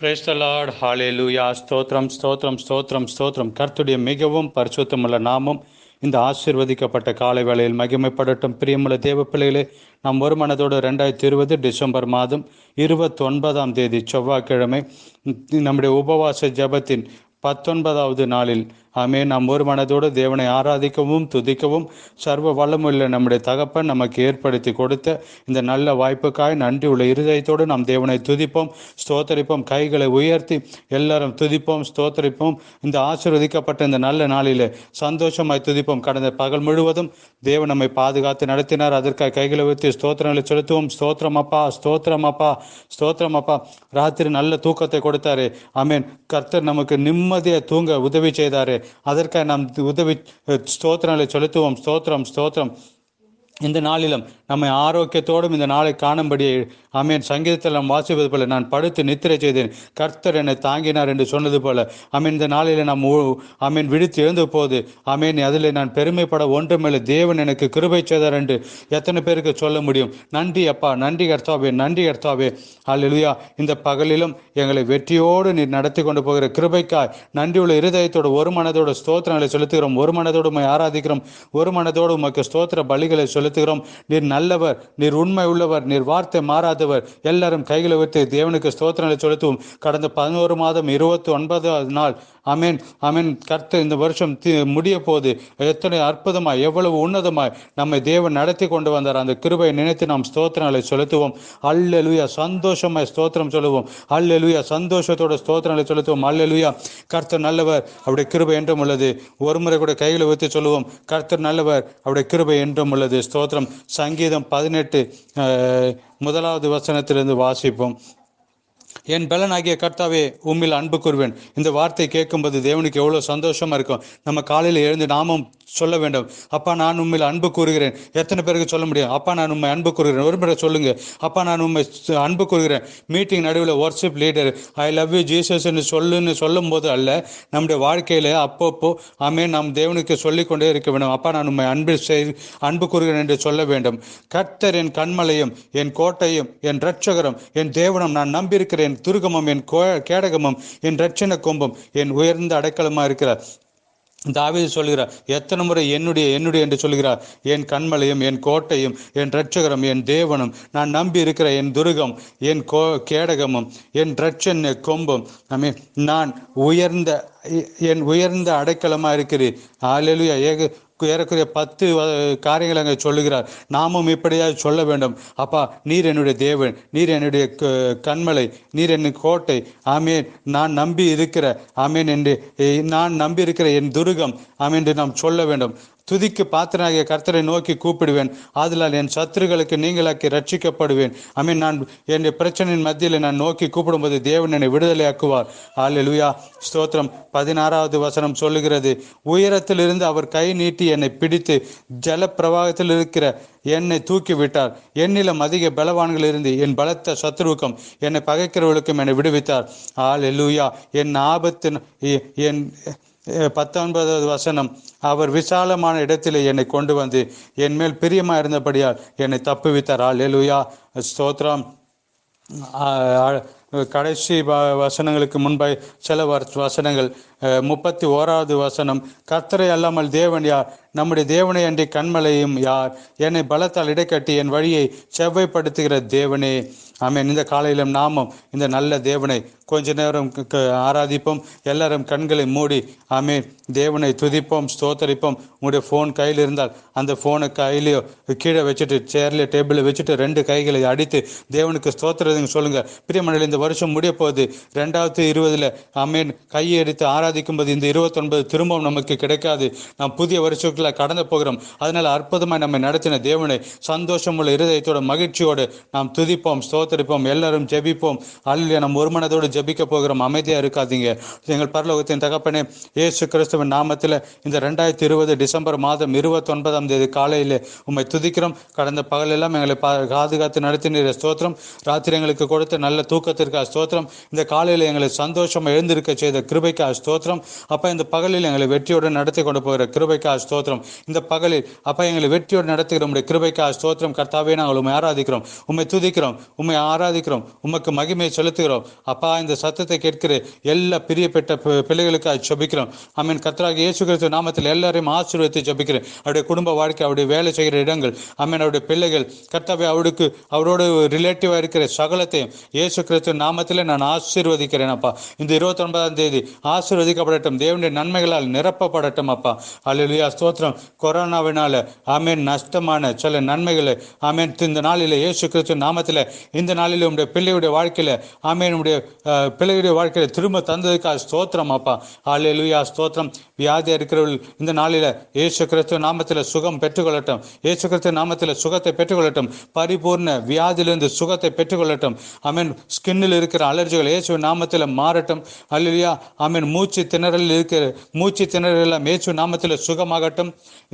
Brace hallelujah ஸ்தோத்ரம் ஸ்தோத்ரம் ஸ்தோத்ரம் ஸ்தோத்ரம் கர்த்துடைய மிகவும் பரிசுத்தமுள்ள நாமம் இந்த ஆசிர்வதிக்கப்பட்ட காலை வேளையில் மகிமைப்படட்டும். பிரியமுள்ள தேவ பிள்ளைகளே நாம் ஒரு மனதோடு ரெண்டாயிரத்தி இருபது டிசம்பர் மாதம் இருபத்தொன்பதாம் தேதி செவ்வாய்க்கிழமை நம்முடைய உபவாச ஜெபத்தின் பத்தொன்பதாவது நாளில் ஆமே நாம் ஒரு மனதோடு தேவனை ஆராதிக்கவும் துதிக்கவும் சர்வ வளமுள்ள நம்முடைய தகப்பன் நமக்கு ஏற்படுத்தி கொடுத்த இந்த நல்ல வாய்ப்புக்காய் நன்றி உள்ள இருதயத்தோடு நாம் தேவனை துதிப்போம் ஸ்தோத்தரிப்போம் கைகளை உயர்த்தி எல்லாரும் துதிப்போம் ஸ்தோத்தரிப்போம். இந்த ஆசீர்வதிக்கப்பட்ட இந்த நல்ல நாளில் சந்தோஷமாய் துதிப்போம். கடந்த பகல் முழுவதும் தேவன் நம்மை பாதுகாத்து நடத்தினார். அதற்காக கைகளை உயர்த்தி ஸ்தோத்திரங்களை செலுத்துவோம். ஸ்தோத்திரம் அப்பா ஸ்தோத்திரம் அப்பா ஸ்தோத்திரம் அப்பா. ராத்திரி நல்ல தூக்கத்தை கொடுத்தாரு. ஆமீன். கர்த்தர் நமக்கு நிம்மதியை தூங்க உதவி செய்தாரு. அதற்காக நாம் உதவி ஸ்தோத்திரங்களை செலுத்துவோம். ஸ்தோத்திரம் ஸ்தோத்திரம். இந்த நாளிலும் நம்மை ஆரோக்கியத்தோடும் இந்த நாளை காணும்படி அமீன் சங்கீதத்தில் நாம் வாசிப்பது போல நான் படுத்து நித்திரை செய்தேன். கர்த்தர் என்னை தாங்கினார் என்று சொன்னது போல. அமீன் இந்த நாளில் நாம் அமீன் விழித்து எழுந்த போது அமீன் அதில் நான் பெருமைப்பட ஒன்றுமில்லை. தேவன் எனக்கு கிருபை செய்தார் என்று எத்தனை பேருக்கு சொல்ல முடியும். நன்றி அப்பா நன்றி கர்த்தாவே நன்றி கர்த்தாவே. அல்லா இந்த பகலிலும் எங்களை வெற்றியோடு நீ நடத்தி கொண்டு போகிற கிருபைக்காய் நன்றியுள்ள இருதயத்தோடு ஒரு மனதோடு ஸ்தோத்திரங்களை செலுத்துகிறோம். ஒரு மனதோடு உண்மை ஆராதிக்கிறோம். ஒரு மனதோடு உமக்கு ஸ்தோத்திர பலிகளை செலுத்துகிறோம். நீர் நல்லவர் நீர் உண்மை உள்ளவர் நீர் வார்த்தை மாறாதவர். எல்லாரும் கைகளை வைத்து தேவனுக்கு ஸ்தோத்திரங்களை செலுத்துவோம். கடந்த பதினோரு மாதம் இருபத்தி ஒன்பதாவது நாள் அமீன் அமீன் கர்த்தர் இந்த வருஷம் முடிய போது எத்தனை அற்புதமாய் எவ்வளவு உன்னதமாய் நம்மை தேவன் நடத்தி கொண்டு வந்தார். அந்த கிருபையை நினைத்து நாம் ஸ்தோத்திரங்களை செலுத்துவோம். அல்லலுயா. சந்தோஷமாய் ஸ்தோத்திரம் சொல்லுவோம். அல்லலுயா. சந்தோஷத்தோட ஸ்தோத்திரங்களை செலுத்துவோம். அல்லலுயா. கர்த்தர் நல்லவர் அவருடைய கிருபை என்றும் உள்ளது. ஒரு முறை கூட கைகளை வைத்து சொல்லுவோம். கர்த்தர் நல்லவர் அவருடைய கிருபை என்றும் உள்ளது. ஸ்தோத்திரம். சங்கீதம் பதினெட்டு முதலாவது வசனத்திலிருந்து வாசிப்போம். என் பலனாகிய கர்த்தாவே உம்மில் அன்பு கூறுவேன். இந்த வார்த்தை கேட்கும்போது தேவனுக்கு எவ்வளோ சந்தோஷமா இருக்கும். நம்ம காலையில் எழுந்து நாமும் சொல்ல வேண்டும். அப்பா நான் உண்மையில் அன்பு கூறுகிறேன். எத்தனை பேருக்கு சொல்ல முடியும்? அப்பா நான் உண்மை அன்பு கூறுகிறேன். ஒரு முறை சொல்லுங்க. அப்பா நான் உண்மை அன்பு கூறுகிறேன். மீட்டிங் நடுவில் worship leader I love you ஜீசஸ்ன்னு சொல்லுன்னு சொல்லும் போது அல்ல நம்முடைய வாழ்க்கையில் அப்பப்போ ஆமே நாம் தேவனுக்கு சொல்லிக்கொண்டே இருக்க வேண்டும். அப்பா நான் உண்மை அன்பு செய் அன்பு கூறுகிறேன் என்று சொல்ல வேண்டும். கர்த்தர் என் கண்மலையும் என் கோட்டையும் என் ரட்சகரம் என் தேவனம் நான் நம்பியிருக்கிறேன் என் துருகமும் என் கேடகமும் என் ரட்சண கொம்பும் என் உயர்ந்த அடைக்கலமாக இருக்கிறார். தாவீது சொல்கிறார் எத்தனை முறை என்னுடைய என்னுடைய என்று சொல்கிறார் என் கண்மலையும் என் கோட்டையும் என் ரட்சகரம் என் தேவனும் நான் நம்பி இருக்கிற என் துருகம் என் கோ கேடகமும் என் ரட்சன் கொம்பும் ஐ நான் உயர்ந்த என் உயர்ந்த அடைக்கலமாக இருக்கிறேன் ஆலெலுயா ஏக ஏறக்குறைய பத்து காரியங்களை அங்கே சொல்லுகிறார். நாமும் இப்படியாவது சொல்ல வேண்டும். அப்பா நீர் என்னுடைய தேவன். நீர் என்னுடைய கண்மலை நீர் என் கோட்டை. ஆமீன். நான் நம்பி இருக்கிற. ஆமீன் என்று நான் நம்பி இருக்கிற என் துருகம். ஆமீன் என்று நாம் சொல்ல வேண்டும். துதிக்கு பாத்திரனாகிய கர்த்தரை நோக்கி கூப்பிடுவேன். ஆதலால் என் சத்துருகளுக்கு நீங்களாக்கி ரட்சிக்கப்படுவேன். ஐ மீன் நான் என் பிரச்சனையின் மத்தியில் நான் நோக்கி கூப்பிடும்போது தேவன் என்னை விடுதலையாக்குவார். ஆள் லுயா ஸ்தோத்திரம். பதினாறாவது வசனம் சொல்லுகிறது. உயரத்திலிருந்து அவர் கை நீட்டி என்னை பிடித்து ஜல பிரவாகத்தில் இருக்கிற என்னை தூக்கி விட்டார் என்னிலும் அதிக பலவான்கள் இருந்து என் பலத்த சத்ருவுக்கும் என்னை பகைக்கிறவர்களுக்கும் என்னை விடுவித்தார். ஆள் எல்லுயா என் ஆபத்து என் பத்தொன்பதாவது வசனம் அவர் விசாலமான இடத்திலே என்னை கொண்டு வந்து என் மேல் பிரியமா இருந்தபடியால் என்னை தப்புவித்தார். ஆள் ஸ்தோத்ரம் கடைசி வசனங்களுக்கு முன்பை சில வசனங்கள். முப்பத்தி ஓராவது வசனம் கத்தரை அல்லாமல் தேவன் யார் நம்முடைய தேவனை அன்றி கண்மலையும் யார்? என்னை பலத்தால் இடைக்கட்டி என் வழியை செவ்வைப்படுத்துகிற தேவனே. ஆமேன். இந்த காலையிலும் நாமும் இந்த நல்ல தேவனை கொஞ்ச நேரம் ஆராதிப்போம். எல்லாரும் கண்களை மூடி ஆமேன் தேவனை துதிப்போம் ஸ்தோத்தரிப்போம். உங்களுடைய ஃபோன் கையில் இருந்தால் அந்த ஃபோனை கையிலையோ கீழே வச்சுட்டு சேர்லையோ டேபிளில் வச்சுட்டு ரெண்டு கைகளை அடித்து தேவனுக்கு ஸ்தோத்திரதுங்க சொல்லுங்கள் பிரியமணில் இந்த வருஷம் முடிய போகுது ரெண்டாவது இருபதில் ஆமேன் கையை எடுத்து ஆராதிக்கும் போது இந்த இருபத்தொன்பது திரும்பவும் நமக்கு கிடைக்காது. நாம் புதிய வருஷத்துக்குள்ள கடந்து போகிறோம். அதனால் அற்புதமாக நம்மை நடத்தின தேவனை சந்தோஷம் உள்ள இருதயத்தோட மகிழ்ச்சியோடு நாம் துதிப்போம் ஸ்தோத்தரிப்போம் எல்லாரும் ஜெபிப்போம். அல்ல நம் ஒரு மனதோடு ஜெபிக்க போகிறோம். அமைதியாக இருக்காதீங்க. எங்கள் பரலோகத்தின் தகப்பனே இயேசு கிறிஸ்துவின் நாமத்தில் இந்த ரெண்டாயிரத்தி இருபது டிசம்பர் மாதம் இருபத்தி ஒன்பதாம் தேதி காலையில் உண்மை துதிக்கிறோம். கடந்த பகலெல்லாம் எங்களை பாதுகாத்து நடத்தின ஸ்தோத்திரம். ராத்திரி எங்களுக்கு கொடுத்த நல்ல தூக்கத்திற்கு ஸ்தோத்திரம். இந்த காலையில் எங்களை சந்தோஷமாக எழுந்திருக்க செய்த கிருபைக்காக ஸ்தோத்திரம். அப்போ இந்த பகலில் எங்களை வெற்றியோடு நடத்தி கொண்டு போகிற கிருபைக்காக ஸ்தோத்திரம். இந்த பகலில் அப்பா எங்களை வெற்றியோடு நடத்துகிற உடைய கிருபைக்காக ஸ்தோத்திரம் கர்த்தாவே நாங்கள் உண்மை ஆராதிக்கிறோம். உண்மை துதிக்கிறோம் உண்மை ஆராதிக்கிறோம் உமக்கு மகிமையை செலுத்துகிறோம். அப்பா இந்த சத்தத்தை கேட்கிற எல்லா பிரியப்பட்ட பிள்ளைகளுக்காக ஜபிக்கிறோம். ஆமீன். கர்த்தராக இயேசு கிறிஸ்து நாமத்தில் எல்லாரையும் ஆசீர்வதித்து ஜபிக்கிறேன். அவருடைய குடும்ப வாழ்க்கை அவருடைய வேலை செய்கிற இடங்கள் ஆமீன். அவருடைய பிள்ளைகள் கர்த்தாவே அவருக்கு அவரோடு ரிலேட்டிவாக இருக்கிற சகலத்தையும் இயேசு கிறிஸ்து நாமத்தில் நான் ஆசீர்வதிக்கிறேன் அப்பா. இந்த இருபத்தி ஒன்பதாம் தேதி ஆசீர்வதிக்கப்படட்டும். தேவனுடைய நன்மைகளால் நிரப்பப்படட்டும் அப்பா. அல்லா ஸ்தோத்திரம். கொரோனாவினால் ஆமேன் நஷ்டமான சில நன்மைகளை ஆமேன் இந்த நாளில் இயேசு கிறிஸ்து நாமத்தில் இந்த நாளில் உடைய பிள்ளையுடைய வாழ்க்கையில் ஆமேன் உடைய பிள்ளையுடைய வாழ்க்கையில் திரும்ப தந்ததுக்காக ஸ்தோத்திரம் அப்பா. ஆலையிலுயா ஸ்தோத்திரம். வியாதியாக இருக்கிறவர்கள் இந்த நாளில் இயேசு கிறிஸ்து நாமத்தில் சுகம் பெற்றுக்கொள்ளட்டும். இயேசு கிறிஸ்து நாமத்தில் சுகத்தை பெற்றுக்கொள்ளட்டும். பரிபூர்ண வியாதியிலிருந்து சுகத்தை பெற்றுக்கொள்ளட்டும். ஆமீன் ஸ்கின்னில் இருக்கிற அலர்ஜிகள் இயேசு நாமத்தில் மாறட்டும். அல்லையா ஆமீன் மூச்சு திணறலில் இருக்கிற மூச்சு திணறல் எல்லாம் இயேசு நாமத்தில் சுகமாகட்டும்.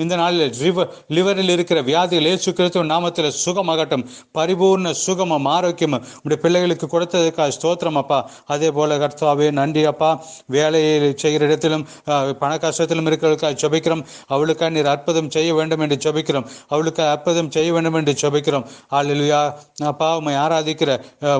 இந்த நாளில் லிவர் லிவரில் இருக்கிற வியாதிகள் ஏசு கிறிஸ்துவ நாமத்தில் சுகமாகட்டும். பரிபூர்ண சுகமும் ஆரோக்கியமும் உடைய பிள்ளைகளுக்கு கொடுத்ததுக்காக ஸ்தோத்திரம் அப்பா. அதே போல கர்த்தாவே நன்றி அப்பா. வேலையை செய்கிற இடத்திலும் பண கஷ்டத்திலும் இருக்கிறவர்களுக்காக ஜபிக்கிறோம். அவளுக்காக நீர் அற்புதம் செய்ய வேண்டும் என்று ஜபிக்கிறோம். அவளுக்கு அற்புதம் செய்ய வேண்டும் என்று ஜபிக்கிறோம். அல்லேலூயா அப்பா உம்மை ஆராதிக்கிற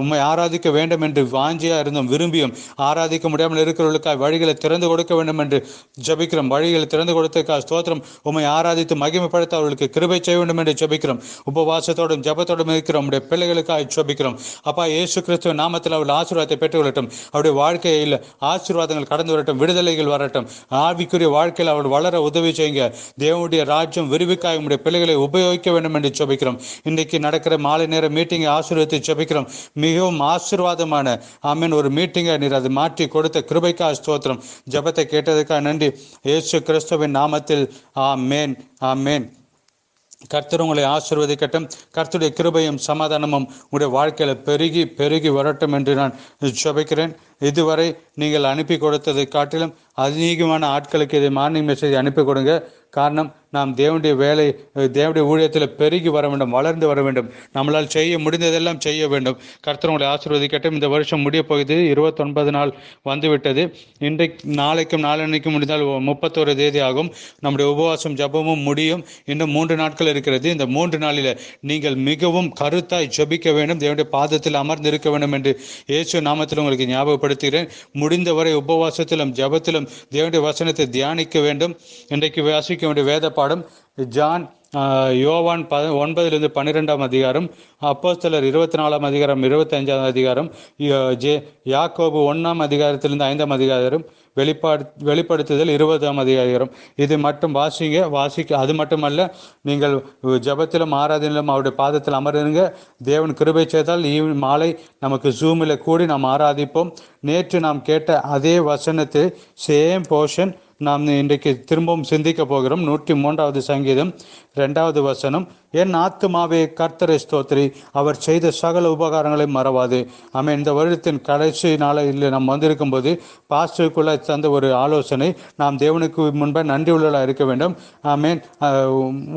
உண்மை உம்மை ஆராதிக்க வேண்டும் என்று வாஞ்சியா இருந்தோம் விரும்பியும் ஆராதிக்க முடியாமல் இருக்கிறவர்களுக்காக வழிகளை திறந்து கொடுக்க வேண்டும் என்று ஜபிக்கிறோம். வழிகளை திறந்து கொடுத்ததுக்காக ஸ்தோத்திரம். உம்மை ஆராதித்து மகிமைப்படுத்த அவர்களுக்கு கிருபை செய்ய வேண்டும் என்று ஜெபிக்கிறோம். உபவாசத்தோடும் ஜெபத்தோடும் இருக்கிற உடைய பிள்ளைகளுக்காக ஜெபிக்கிறோம். அப்பா இயேசு கிறிஸ்துவ நாமத்தில் அவள் ஆசீர்வாதத்தை பெற்றுக்கொள்ளட்டும். அவருடைய வாழ்க்கையில் ஆசீர்வாதங்கள் கடந்து வரட்டும். விடுதலைகள் வரட்டும். ஆவிக்குரிய வாழ்க்கையில் அவள் வளர உதவி செய்யுங்க. தேவனுடைய ராஜ்யம் விரிவுக்காக உடைய பிள்ளைகளை உபயோகிக்க வேண்டும் என்று ஜெபிக்கிறோம். இன்றைக்கு நடக்கிற மாலை நேர மீட்டிங்கை ஆசீர்வதித்து ஜெபிக்கிறோம். மிகவும் ஆசீர்வாதமான ஆமீன் ஒரு மீட்டிங்கை நீர் அது மாற்றி கொடுத்த கிருபைக்காக ஸ்தோத்திரம். ஜெபத்தை கேட்டதுக்காக நன்றி. இயேசு கிறிஸ்துவின் நாமத்தில் ஆமேன் ஆமேன். கர்த்தர் உங்களை ஆசிர்வதிக்கட்டும். கர்த்தருடைய கிருபையும் சமாதானமும் உங்களுடைய வாழ்க்கையில் பெருகி பெருகி வரட்டும் என்று நான் ஜெபிக்கிறேன். இதுவரை நீங்கள் அனுப்பி கொடுத்ததை காட்டிலும் அதிகமான ஆட்களுக்கு இதை மார்னிங் மெசேஜ் அனுப்பி கொடுங்க. காரணம் நாம் தேவனுடைய வேலை தேவனுடைய ஊழியத்தில் பெருகி வர வேண்டும் வளர்ந்து வர வேண்டும். நம்மளால் செய்ய முடிந்ததெல்லாம் செய்ய வேண்டும். கர்த்தர் உங்களை ஆசீர்வதிக்கட்டும். இந்த வருஷம் முடிய போகுது. இருபத்தொன்பது நாள் வந்துவிட்டது. இன்றைக்கு நாளைக்கும் நாளன்னைக்கும் முடிந்தால் முப்பத்தோரு தேதி ஆகும். நம்முடைய உபவாசம் ஜபமும் முடியும். இன்னும் மூன்று நாட்கள் இருக்கிறது. இந்த மூன்று நாளில் நீங்கள் மிகவும் கருத்தாய் ஜெபிக்க வேண்டும். தேவனுடைய பாதத்தில் அமர்ந்து இருக்க வேண்டும் என்று இயேசு நாமத்தில் உங்களுக்கு ஞாபகப்படுத்துகிறேன். முடிந்தவரை உபவாசத்திலும் ஜபத்திலும் தேவனுடைய வசனத்தை தியானிக்க வேண்டும். இன்றைக்கு வாசிக்க வேண்டிய வேத பாடம் ஜான் யோவான் ப ஒன்பதிலிருந்து பன்னிரெண்டாம் அதிகாரம் அப்போஸ்தலர் இருபத்தி நாலாம் அதிகாரம் இருபத்தஞ்சாம் அதிகாரம் ஜே யாக்கோபு ஒன்றாம் அதிகாரத்திலிருந்து ஐந்தாம் அதிகாரம் வெளிப்பாடு வெளிப்படுத்துதல் இருபதாம் அதிகாரம். இது மட்டும் வாசிங்க வாசிக்க அது மட்டுமல்ல நீங்கள் ஜபத்திலும் ஆராதனையிலும் அவருடைய பாதத்தில் அமர்ந்துங்க தேவன் கிருபை செய்தால் ஈவ் மாலை நமக்கு ஜூமில் கூடி நாம் ஆராதிப்போம். நேற்று நாம் கேட்ட அதே வசனத்தை சேம் போர்ஷன் நாம் இன்றைக்கு திரும்பவும் சிந்திக்க போகிறோம். நூற்றி மூன்றாவது சங்கீதம் ரெண்டாவது வசனம். என் ஆத்துமாவே கர்த்தரை ஸ்தோத்திரி அவர் செய்த சகல உபகாரங்களை மறவாது. ஆமாம் இந்த வருடத்தின் கடைசி நாளில் நாம் வந்திருக்கும் போது பாஸ்டருக்குள்ள தந்த ஒரு ஆலோசனை நாம் தேவனுக்கு முன்பே நன்றி உள்ளலாக இருக்க வேண்டும். ஆமென்.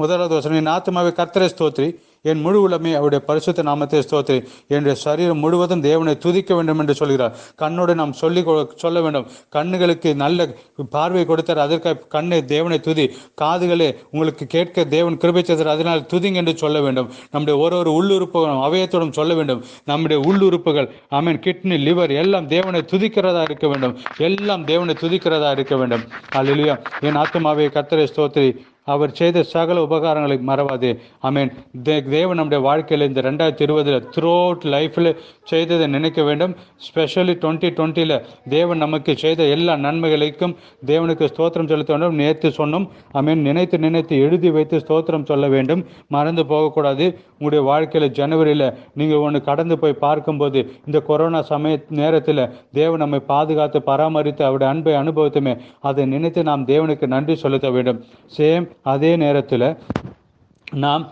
முதலாவது வசனம் என் ஆத்துமாவே கர்த்தரை ஸ்தோத்திரி என் முழு உலமே அவருடைய பரிசுத்த நாமத்தை ஸ்தோத்திரி. என்னுடைய சரீரம் முழுவதும் தேவனை துதிக்க வேண்டும் என்று சொல்கிறார். கண்ணோடு நாம் சொல்லி கொ- சொல்ல வேண்டும். கண்ணுகளுக்கு நல்ல பார்வை கொடுத்தார். அதற்காக கண்ணை தேவனை துதி. காதுகளே உங்களுக்கு கேட்க தேவன் கிருபை செய்தார். அதனால் துதிங்க என்று சொல்ல வேண்டும். நம்முடைய ஒரு ஒரு உள்ளுறுப்புகளும் அவயத்தோடும் சொல்ல வேண்டும். நம்முடைய உள்ளுறுப்புகள் ஆமீன் கிட்னி லிவர் எல்லாம் தேவனை துதிக்கிறதா இருக்க வேண்டும். எல்லாம் தேவனை துதிக்கிறதா இருக்க வேண்டும். அல்லேலூயா என் ஆத்மாவை கத்தரை ஸ்தோத்திரி. அவர் செய்த சகல உபகாரங்களை மறவாது. ஆமீன். தே தேவன் நம்முடைய வாழ்க்கையில் இந்த ரெண்டாயிரத்தி இருபதில் த்ரூ அவுட் லைஃப்பில் செய்ததை நினைக்க வேண்டும். ஸ்பெஷலி டுவெண்ட்டி டுவெண்ட்டியில் தேவன் நமக்கு செய்த எல்லா நன்மைகளுக்கும் தேவனுக்கு ஸ்தோத்திரம் செலுத்த வேண்டும். நேற்று சொன்னோம். அமீன் நினைத்து நினைத்து எழுதி வைத்து ஸ்தோத்திரம் சொல்ல வேண்டும். மறந்து போகக்கூடாது. உங்களுடைய வாழ்க்கையில் ஜனவரியில் நீங்கள் ஒன்று கடந்து போய் பார்க்கும்போது இந்த கொரோனா சமய நேரத்தில் தேவன் நம்மை பாதுகாத்து பராமரித்து அவருடைய அன்பை அனுபவித்துமே அதை நினைத்து நாம் தேவனுக்கு நன்றி செலுத்த வேண்டும். சேம் அதே நேரத்தில் நாம்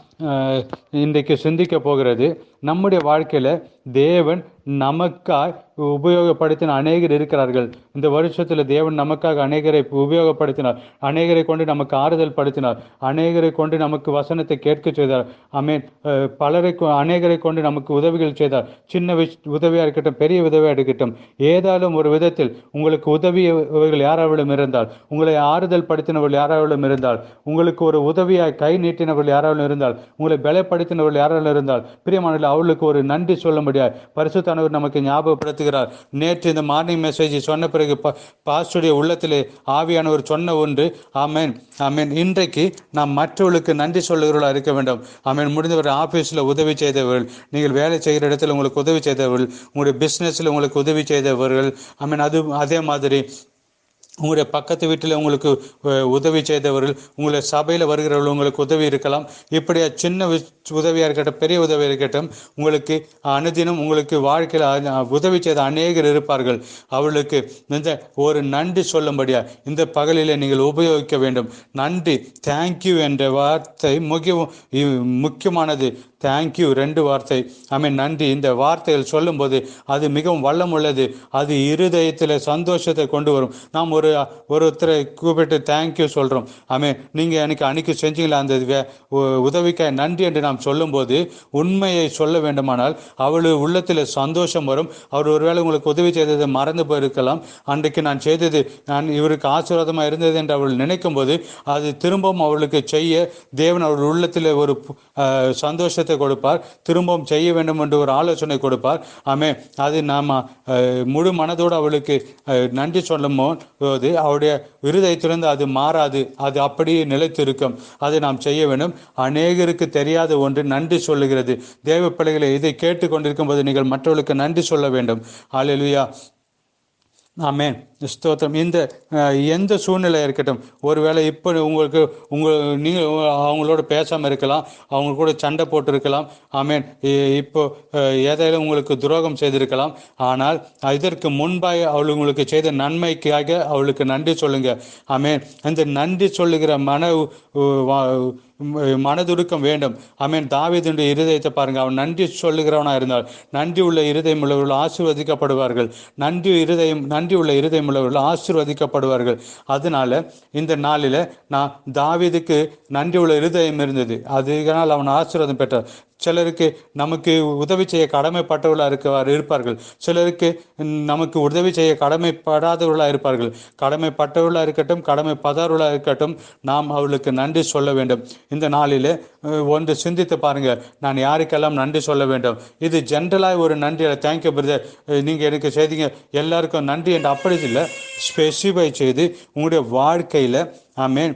இன்றைக்கு சிந்திக்க போகிறது நம்முடைய வாழ்க்கையில் தேவன் நமக்காய் உபயோகப்படுத்தின அநேகர் இருக்கிறார்கள். இந்த வருஷத்தில் தேவன் நமக்காக அநேகரை உபயோகப்படுத்தினார். அநேகரை கொண்டு நமக்கு ஆறுதல் படுத்தினார். அநேகரை கொண்டு நமக்கு வசனத்தை கேட்க செய்தார். அமேன் பலரை கொ- அநேகரை கொண்டு நமக்கு உதவிகள் செய்தார். சின்ன விஷ் உதவியாக இருக்கட்டும் பெரிய உதவியாக இருக்கட்டும் ஏதாலும் ஒரு விதத்தில் உங்களுக்கு உதவியவர்கள் யாராவிலும் இருந்தால் உங்களை ஆறுதல் படுத்தினவர்கள் யாராவிலும் இருந்தால் உங்களுக்கு ஒரு உதவியாய் கை நீட்டினவர்கள் யாராவிலும் இருந்தால் உங்களை பலப்படுத்தினவர்கள் யாராவிலும் இருந்தால் பிரியமானவர்கள் அவளுக்கு ஒரு நன்றி சொல்ல முடியாது. பரிசுத்தானவர் நமக்கு ஞாபகப்படுத்துகிறார். நேற்று இந்த மார்னிங் மெசேஜ் சொன்ன பிறகு பா- பாஸ்டருடைய உள்ளத்திலே ஆவியானவர் சொன்ன ஒன்று ஆமேன் ஆமீன். இன்றைக்கு நாம் மற்றவர்களுக்கு நன்றி சொல்லுகிறவர்களாக இருக்க வேண்டும். ஆமேன். முடிந்தவர் ஆஃபீஸில் உதவி செய்தவர்கள் நீங்கள் வேலை செய்கிற இடத்துல உங்களுக்கு உதவி செய்தவர்கள் உங்களுடைய பிஸ்னஸில் உங்களுக்கு உதவி செய்தவர்கள். ஆமென். அது அதே மாதிரி உங்களுடைய பக்கத்து வீட்டில் உங்களுக்கு உதவி செய்தவர்கள் உங்களை சபையில் வருகிறவர்கள் உங்களுக்கு உதவி இருக்கலாம். இப்படியா சின்ன உதவியாக இருக்கட்டும் பெரிய உதவியாக இருக்கட்டும் உங்களுக்கு அனுதினம் உங்களுக்கு வாழ்க்கையில் உதவி செய்த அநேகர் இருப்பார்கள். அவர்களுக்கு இந்த ஒரு நன்றி சொல்லும்படியா இந்த பகலிலே நீங்கள் உபயோகிக்க வேண்டும். நன்றி தேங்க்யூ என்ற வார்த்தை மிகவும் முக்கியமானது. தேங்க்யூ ரெண்டு வார்த்தை. ஐ மீன் நன்றி. இந்த வார்த்தைகள் சொல்லும்போது அது மிகவும் வல்லம் உள்ளது அது இருதயத்தில் சந்தோஷத்தை கொண்டு வரும். நாம் ஒரு ஒருத்தரை கூப்பிட்டு தேங்க்யூ சொல்கிறோம் ஐ மீன் நீங்கள் எனக்கு அன்னைக்கு செஞ்சீங்களா? அந்த உதவிக்காய் நன்றி என்று நாம் சொல்லும்போது உண்மையை சொல்ல வேண்டுமானால் அவள் உள்ளத்தில் சந்தோஷம் வரும். அவர் ஒருவேளை உங்களுக்கு உதவி செய்தது மறந்து போயிருக்கலாம். அன்றைக்கு நான் செய்தது நான் இவருக்கு ஆசீர்வாதமாக இருந்தது என்று அவள் நினைக்கும் போது அது திரும்பவும் அவளுக்கு செய்ய தேவன் அவள் உள்ளத்தில் ஒரு சந்தோஷத்தை அஹ், கொடுப்பார். திரும்பவும் செய்ய வேண்டும் என்று ஒரு ஆலோசனை கொடுப்பார். ஆமே அது நாம் முழு மனதோடு அவளுக்கு நன்றி சொல்லும் போது அவருடைய இருதயத்திலிருந்து அது மாறாது. அது அப்படியே நிலைத்திருக்கும். அதை நாம் செய்ய வேண்டும். அநேகருக்கு தெரியாத ஒன்று நன்றி சொல்லுகிறது. தேவ பிள்ளைகளை இதை கேட்டுக்கொண்டிருக்கும் போது நீங்கள் மற்றவர்களுக்கு நன்றி சொல்ல வேண்டும். ஹalleluya ஆமேன் ஸ்தோத்திரம். இந்த எந்த சூழ்நிலை இருக்கட்டும் ஒருவேளை இப்போ உங்களுக்கு உங்கள் நீங்கள் அவங்களோட பேசாமல் இருக்கலாம் அவங்க கூட சண்டை போட்டு இருக்கலாம் ஆமென். இ- இப்போ ஏதேனும் உங்களுக்கு துரோகம் செய்திருக்கலாம் ஆனால் இதற்கு முன்பாக அவள் உங்களுக்கு செய்த நன்மைக்காக அவளுக்கு நன்றி சொல்லுங்கள் ஆமென். அந்த நன்றி சொல்லுகிற மன உ- மனதுருக்கம் வேண்டும் ஆமென். தாவீதுடைய இருதயத்தை பாருங்க அவன் நன்றி சொல்லுகிறவனா இருந்தால் நன்றி உள்ள இருதயம் உள்ளவர்கள் ஆசீர்வதிக்கப்படுவார்கள் நன்றி இருதயம் நன்றி உள்ள இருதயம் உள்ளவர்கள் ஆசீர்வதிக்கப்படுவார்கள். அதனால இந்த நாளில் நான் தாவீதுக்கு நன்றி உள்ள இருதயம் இருந்தது. அதனால் அவன் ஆசீர்வாதம் பெற்றார் சிலருக்கு நமக்கு உதவி செய்ய கடமைப்பட்டவர்களாக இருக்கவார் இருப்பார்கள். சிலருக்கு நமக்கு உதவி செய்ய கடமைப்படாதவர்களாக இருப்பார்கள். கடமைப்பட்டவர்களாக இருக்கட்டும் கடமைப்படாதவர்களாக இருக்கட்டும் நாம் அவர்களுக்கு நன்றி சொல்ல வேண்டும். இந்த நாளில் ஒன்று சிந்தித்து பாருங்கள். நான் யாருக்கெல்லாம் நன்றி சொல்ல வேண்டும்? இது ஜென்ரலாக ஒரு நன்றி. தேங்க்யூ பிரதர் நீங்கள் எனக்கு செய்தீங்க. எல்லாருக்கும் நன்றி என்று அப்படி இல்லை. ஸ்பெசிஃபை செய்து உங்களுடைய வாழ்க்கையில் ஆமேன்.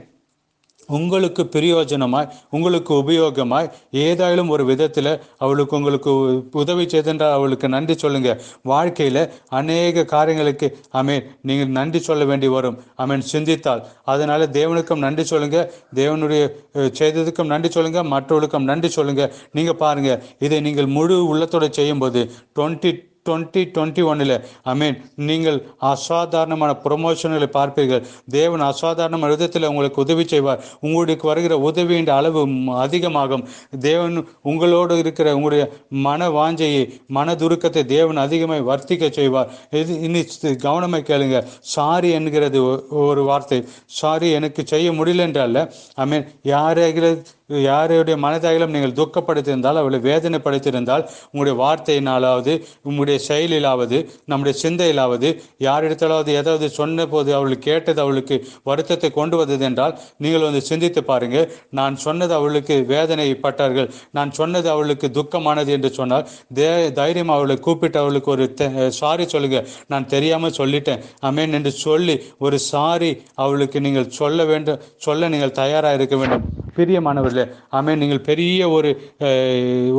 உங்களுக்கு பிரயோஜனமாய் உங்களுக்கு உபயோகமாய் ஏதாயிலும் ஒரு விதத்தில் அவளுக்கு உங்களுக்கு உதவி செய்தென்றால் அவளுக்கு நன்றி சொல்லுங்க. வாழ்க்கையில் அநேக காரியங்களுக்கு அமேன் நீங்கள் நன்றி சொல்ல வேண்டி வரும். அமேன் சிந்தித்தால். அதனால தேவனுக்கும் நன்றி சொல்லுங்க. தேவனுடைய செய்ததுக்கும் நன்றி சொல்லுங்க. மற்றவர்களுக்கும் நன்றி சொல்லுங்க. நீங்க பாருங்க இதை நீங்கள் முழு உள்ளத்தோடு செய்யும்போது டுவெண்ட்டி டுவெண்ட்டி டுவெண்ட்டி ஒன்னில் ஐ மீன் நீங்கள் அசாதாரணமான ப்ரொமோஷன்களை பார்ப்பீர்கள். தேவன் அசாதாரணமான விதத்தில் உங்களுக்கு உதவி செய்வார். உங்களுக்கு வருகிற உதவியின் அளவு அதிகமாகும். தேவன் உங்களோடு இருக்கிற உங்களுடைய மன வாஞ்சையை மனதுருக்கத்தை தேவன் அதிகமாக வர்த்திக்க செய்வார். இது இனி கவனமாக கேளுங்க. சாரி என்கிறது ஒ- ஒரு வார்த்தை. சாரி எனக்கு செய்ய முடியல என்றல்ல ஐ மீன் யாரைகளை யாருடைய மனதாயிலும் நீங்கள் துக்கப்படுத்தியிருந்தால் அவளை வேதனைப்படுத்தியிருந்தால் உங்களுடைய வார்த்தையினாலாவது உங்களுடைய செயலிலாவது நம்முடைய சிந்தையிலாவது யாரிடத்திலாவது ஏதாவது சொன்ன போது அவள் கேட்டது அவளுக்கு வருத்தத்தை கொண்டு வந்தது என்றால் நீங்கள் வந்து சிந்தித்து பாருங்க நான் சொன்னது அவளுக்கு வேதனைப்பட்டார்கள். நான் சொன்னது அவளுக்கு துக்கமானது என்று சொன்னால் தே தைரியம் அவளை கூப்பிட்டு அவளுக்கு ஒரு சாரி சொல்லுங்க. நான் தெரியாமல் சொல்லிட்டேன். அமேன் என்று சொல்லி ஒரு சாரி அவளுக்கு நீங்கள் சொல்ல வேண்டும் சொல்ல நீங்கள் தயாராக இருக்க வேண்டும். பிரியமானவர்களே ஆமேன் நீங்கள் பெரிய ஒரு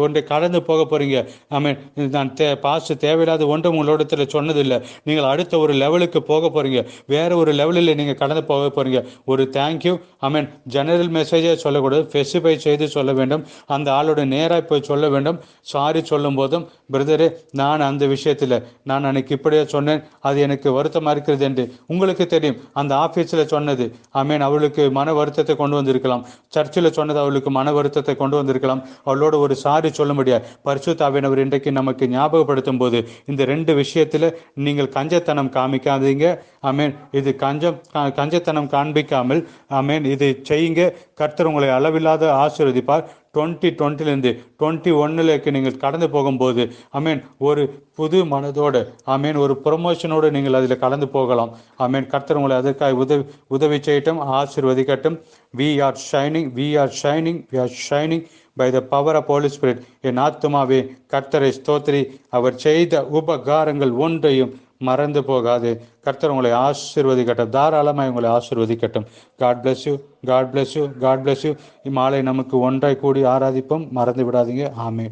ஒன்றை கடந்து போக போறீங்க. ஆமேன் நான் தே பாசு தேவையில்லாத ஒன்று உங்களிடத்தில் சொன்னதில்லை. நீங்கள் அடுத்த ஒரு லெவலுக்கு போக போகிறீங்க வேறு ஒரு லெவலில் நீங்கள் கடந்து போக போகிறீங்க ஒரு தேங்க்யூ ஐ மீன் ஜெனரல் மெசேஜை சொல்லக்கூடாது. ஸ்பெசிஃபை செய்து சொல்ல வேண்டும். அந்த ஆளோட நேராக போய் சொல்ல வேண்டும். சாரி சொல்லும் போதும் பிரதரே நான் அந்த விஷயத்தில் நான் அன்னைக்கு இப்படியே சொன்னேன். அது எனக்கு வருத்தமாக இருக்கிறது என்று உங்களுக்கு தெரியும். அந்த ஆஃபீஸில் சொன்னது ஐ மீன் அவளுக்கு மன வருத்தத்தை கொண்டு வந்திருக்கலாம். சர்ச்சில் சொன்னது அவளுக்கு மன வருத்தத்தை கொண்டு வந்திருக்கலாம். அவளோட ஒரு சாரி சொல்ல முடியாது பரிசுத்தாவினவர் இன்றைக்கு நமக்கு ஞாபகப்படுத்தும் போது இந்த ரெண்டு விஷயத்தில் நீங்கள் கஞ்சத்தனம் காமிக்காதீங்க. ஐ மீன் இது கஞ்சம் கஞ்சத்தனம் காண்பிக்காமல் ஐ மீன் இது செய்யுங்க. கர்த்தர் உங்களை அளவில்லாத ஆசீர்வதிப்பார். டுவெண்ட்டி டுவெண்ட்டிலேருந்து டுவெண்ட்டி ஒன்னுலேக்கு நீங்கள் கடந்து போகும்போது ஐ மீன் ஒரு புது மனதோடு ஐ மீன் ஒரு ப்ரொமோஷனோடு நீங்கள் அதில் கலந்து போகலாம். ஐ மீன் கர்த்தர் உங்களை அதற்காக உதவி உதவி செய்யட்டும் ஆசீர்வதிக்கட்டும். We are shining we are shining we are shining by the power of holy spirit என் ஆத்துமாவே கர்த்தரை ஸ்தோத்திரி. அவர் செய்த உபகாரங்கள் ஒன்றையும் மறந்து போகாது. கர்த்தர் உங்களை ஆசிர்வதிக்கட்டும். தாராளமாக உங்களை ஆசிர்வதிக்கட்டும். God bless you God bless you God bless you இம்மாலை நமக்கு ஒன்றாய் கூடி ஆராதிப்போம். மறந்து விடாதீங்க. ஆமே